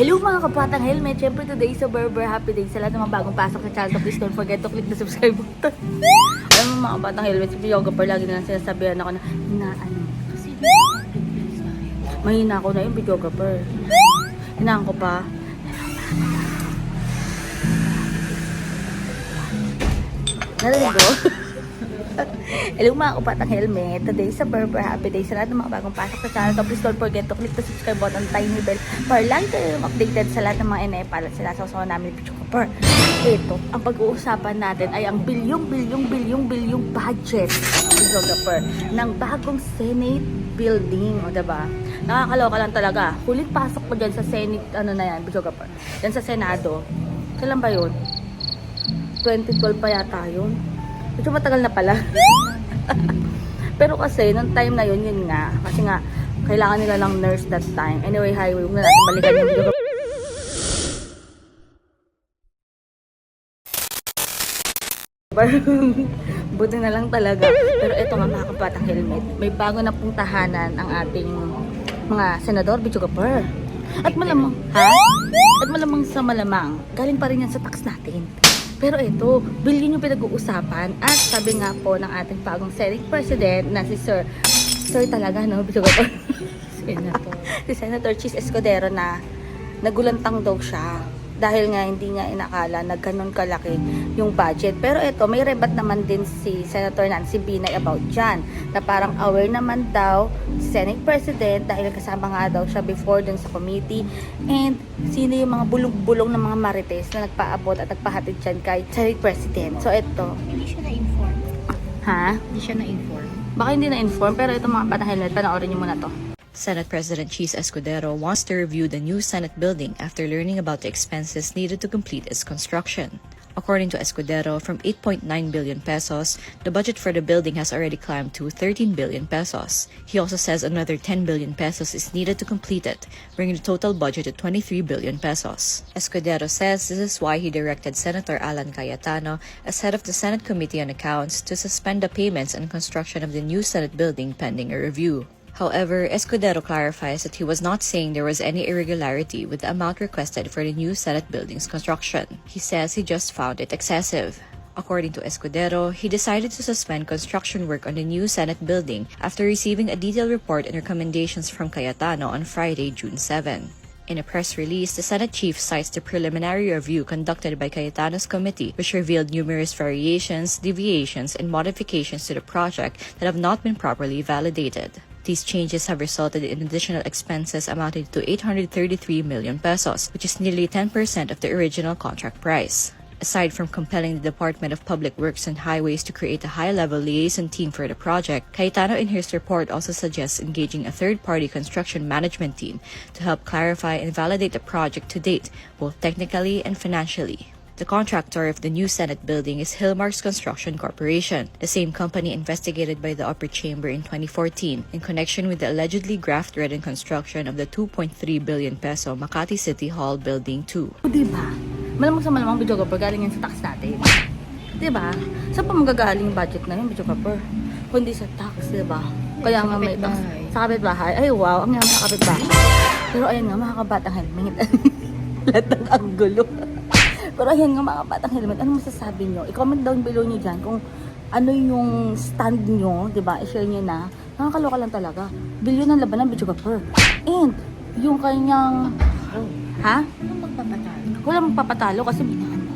Hello mga kapatang helmet! Siyempre today is a Berber Happy Day. Sa lahat ng mga bagong pasok sa channel, please don't forget to click the subscribe button. Alam mo mga kapatang helmet, si Yoga pa lagi na lang sinasabihan ako na hinaan. Kasi Mahina ako na yung videographer. Hinaan ko pa. Narinig ko? Hello mga kapatang helmet. Today is a Berber Happy Day. Sa lahat ng mga bagong pasok sa channel, to, please don't forget to click the subscribe button, tiny bell, para lagi kayong updated sa lahat ng mga NFA at sila sa usawa namin ni Pichukapur. Ito, ang pag-uusapan natin ay ang bilyong, bilyong, bilyong, bilyong budget Pichukapur ng bagong Senate building. O, diba? Nakakaloka lang talaga. Huling pasok ko dyan sa Senate, ano na yan, Pichukapur. Dyan sa Senado. Kailan ba yun? 2012 pa yata yun. Medyo matagal na pala. Pero kasi, nung time na yun, yun nga. Kasi nga, kailangan nila ng nurse that time. Anyway, highway, huwag na natin balikan yung video. Buti na lang talaga. Pero ito nga mga helmet. May bago na pong tahanan ang ating mga senador, Bichugapur. At malamang, ha? At malamang sa malamang, galing pa rin yan sa tax natin. Pero ito, billion yung pinag-uusapan at sabi nga po ng ating bagong Senate President na si Sir, Sir talaga, no? Bichugapur. Senator. si Senator Chis Escudero na nagulantang daw siya dahil nga hindi niya inakala na ganun kalaki yung budget. Pero ito, may rebat naman din si Senator Nancy Binay about dyan. Na parang aware naman daw si Senate President dahil kasama nga daw siya before dun sa committee. And sino yung mga bulong-bulong ng mga marites na nagpaabot at nagpahatid dyan kay Senate President. So ito, Hindi siya na-inform. ha? Hindi siya na-inform. Baka hindi na-inform pero ito mga batang helmet, panoorin niyo muna to. Senate President Cheese Escudero wants to review the new Senate building after learning about the expenses needed to complete its construction. According to Escudero, from 8.9 billion pesos, the budget for the building has already climbed to 13 billion pesos. He also says another 10 billion pesos is needed to complete it, bringing the total budget to 23 billion pesos. Escudero says this is why he directed Senator Alan Cayetano, as head of the Senate Committee on Accounts, to suspend the payments and construction of the new Senate building pending a review. However, Escudero clarifies that he was not saying there was any irregularity with the amount requested for the new Senate building's construction. He says he just found it excessive. According to Escudero, he decided to suspend construction work on the new Senate building after receiving a detailed report and recommendations from Cayetano on Friday, June 7. In a press release, the Senate chief cites the preliminary review conducted by Cayetano's committee, which revealed numerous variations, deviations, and modifications to the project that have not been properly validated. These changes have resulted in additional expenses amounting to 833 million pesos, which is nearly 10% of the original contract price. Aside from compelling the Department of Public Works and Highways to create a high-level liaison team for the project, Cayetano in his report also suggests engaging a third-party construction management team to help clarify and validate the project to date, both technically and financially. The contractor of the new Senate building is Hillmarks Construction Corporation, the same company investigated by the Upper Chamber in 2014 in connection with the allegedly graft-ridden construction of the 2.3 billion peso Makati City Hall Building 2. O, diba? Malamang sa malamang videographer, galing yan sa tax natin. Diba? Saan pa magagaling yung budget na yun, videographer? Kundi sa tax, diba? Kaya nga may tax. Sa kapitbahay. Ay, wow. Ang yaman sa kapitbahay. Pero ayun nga, mga kabatang helmet. Lahat ng ang gulo. Pero ayun nga, mga kabatang helmet. Ano masasabi nyo? I-comment down below nyo dyan kung ano yung stand nyo, di ba? I-share nyo na. Nakakaloka lang talaga. Bilyon ng laban ng videographer. And, yung kanyang... Oh, Ha? ano magpapatalo? Walang magpapatalo kasi binaan mo.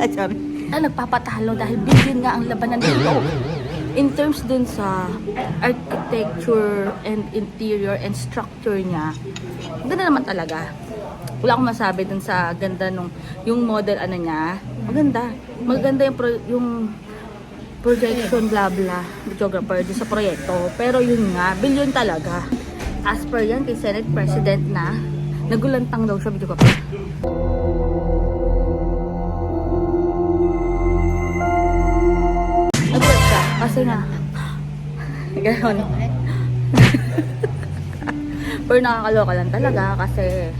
Ay, sorry. Ah, nagpapatalo dahil billion nga ang labanan dito. In terms dun sa architecture and interior and structure niya, ganda naman talaga. Wala akong masabi dun sa ganda nung yung model ano niya. Maganda. Maganda yung pro, yung projection bla bla videographer dun sa proyekto. Pero yun nga, billion talaga. As per yan kay Senate President na nagulantang daw siya videographer. Gano'n. Pero nakakaloka lang talaga kasi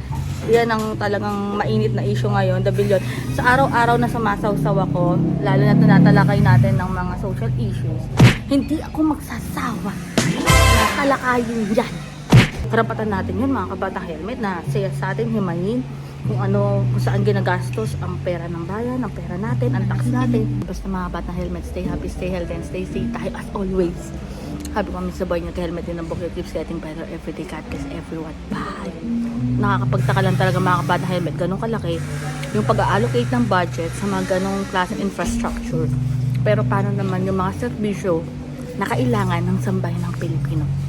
yan ang talagang mainit na issue ngayon, the billion. Sa araw-araw na sumasawsaw ako, lalo na tinatalakay natin ng mga social issues, hindi ako magsasawa talakayin yan. Karapatan natin yun mga kabata helmet na siya sa atin himayin kung ano, kung saan ginagastos ang pera ng bayan, ang pera natin, ang tax natin. Basta mga bata helmet, stay happy, stay healthy, and stay safe tayo as always. Happy kami sa boy niyo, helmet din book. It keeps getting better every day. God bless everyone. Bye! Nakakapagtaka lang talaga mga kabata helmet. Ganun kalaki yung pag-allocate ng budget sa mga ganong klaseng infrastructure. Pero paano naman yung mga serbisyo na kailangan ng sambahin ng Pilipino?